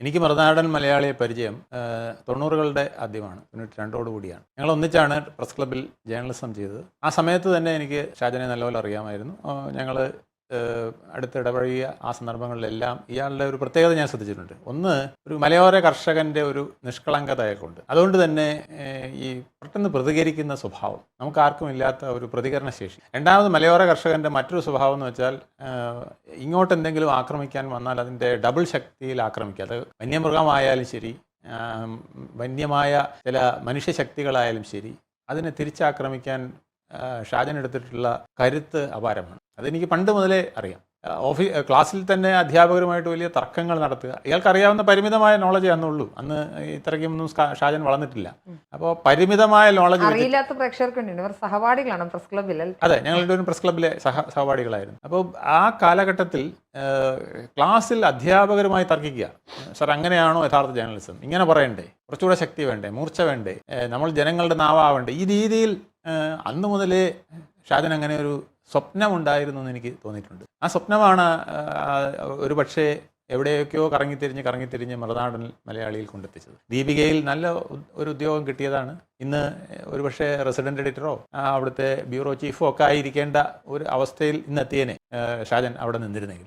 എനിക്ക് മറുനാടൻ മലയാളിയെ പരിചയം തൊണ്ണൂറുകളുടെ ആദ്യമാണ്. തൊണ്ണൂറ്റി രണ്ടോടു കൂടിയാണ്. ഞങ്ങൾ ഒന്നിച്ചാണ് പ്രസ് ക്ലബിൽ ജേർണലിസം ചെയ്തത്. ആ സമയത്ത് തന്നെ എനിക്ക് ഷാജനെ നല്ലപോലെ അറിയാമായിരുന്നു. ഞങ്ങൾ അടുത്ത് ഇടപഴകിയ ആ സന്ദർഭങ്ങളിലെല്ലാം ഇയാളുടെ ഒരു പ്രത്യേകത ഞാൻ ശ്രദ്ധിച്ചിട്ടുണ്ട്. ഒന്ന് ഒരു മലയോര കർഷകന്റെ ഒരു നിഷ്കളങ്കതയൊക്കെയുണ്ട്. അതുകൊണ്ട് തന്നെ ഈ പെട്ടെന്ന് പ്രതികരിക്കുന്ന സ്വഭാവം നമുക്ക് ആർക്കും ഇല്ലാത്ത ഒരു പ്രതികരണ ശേഷി. രണ്ടാമത് മലയോര കർഷകന്റെ മറ്റൊരു സ്വഭാവം എന്ന് വെച്ചാൽ ഇങ്ങോട്ട് എന്തെങ്കിലും ആക്രമിക്കാൻ വന്നാൽ അതിന്റെ ഡബിൾ ശക്തിയിൽ ആക്രമിക്കുക. അത് വന്യമൃഗമായാലും ശരി വന്യമായ ചില മനുഷ്യശക്തികളായാലും ശരി അതിനെ തിരിച്ചാക്രമിക്കാൻ ഷാജൻ എടുത്തിട്ടുള്ള കരുത്ത് അപാരമാണ്. അതെനിക്ക് പണ്ട് മുതലേ അറിയാം. ഓഫീസ് ക്ലാസ്സിൽ തന്നെ അധ്യാപകരുമായിട്ട് വലിയ തർക്കങ്ങൾ നടത്തുക. ഇയാൾക്കറിയാവുന്ന പരിമിതമായ നോളജ് അന്നുള്ളൂ അന്ന് ഇത്രയ്ക്കൊന്നും ഷാജൻ വളർന്നിട്ടില്ല. അപ്പോൾ പരിമിതമായ നോളജ് അറിയില്ലാത്ത പ്രേക്ഷകർക്ക് ഇവർ സഹപാഠികളാണ് പ്രസ് ക്ലബ്ബിൽ. അതെ ഞങ്ങളുടെ ഒരു പ്രസ് ക്ലബ്ബിലെ സഹ സഹപാഠികളായിരുന്നു. അപ്പോൾ ആ കാലഘട്ടത്തിൽ ക്ലാസ്സിൽ അധ്യാപകരുമായി തർക്കിക്കുക. സർ അങ്ങനെയാണോ യഥാർത്ഥ ജേർണലിസം ഇങ്ങനെ പറയണ്ടേ. കുറച്ചുകൂടെ ശക്തി വേണ്ടേ മൂർച്ച വേണ്ടേ. നമ്മൾ ജനങ്ങളുടെ നാവാവണ്ടേ. ഈ രീതിയിൽ അന്ന് മുതലേ ഷാജൻ അങ്ങനെ ഒരു സ്വപ്നമുണ്ടായിരുന്നു എന്ന് എനിക്ക് തോന്നിയിട്ടുണ്ട്. ആ സ്വപ്നമാണ് ഒരു പക്ഷേ എവിടെയൊക്കെയോ കറങ്ങിത്തിരിഞ്ഞ് കറങ്ങിത്തിരിഞ്ഞ് മറുനാടൻ മലയാളിയിൽ കൊണ്ടെത്തിച്ചത്. ദീപികയിൽ നല്ല ഒരു ഉദ്യോഗം കിട്ടിയതാണ്. ഇന്ന് ഒരുപക്ഷെ റെസിഡന്റ് എഡിറ്ററോ അവിടുത്തെ ബ്യൂറോ ചീഫോ ഒക്കെ ആയിരിക്കേണ്ട ഒരു അവസ്ഥയിൽ ഇന്നെത്തിയനെ ഷാജൻ അവിടെ നിന്നിരുന്നെങ്കിൽ.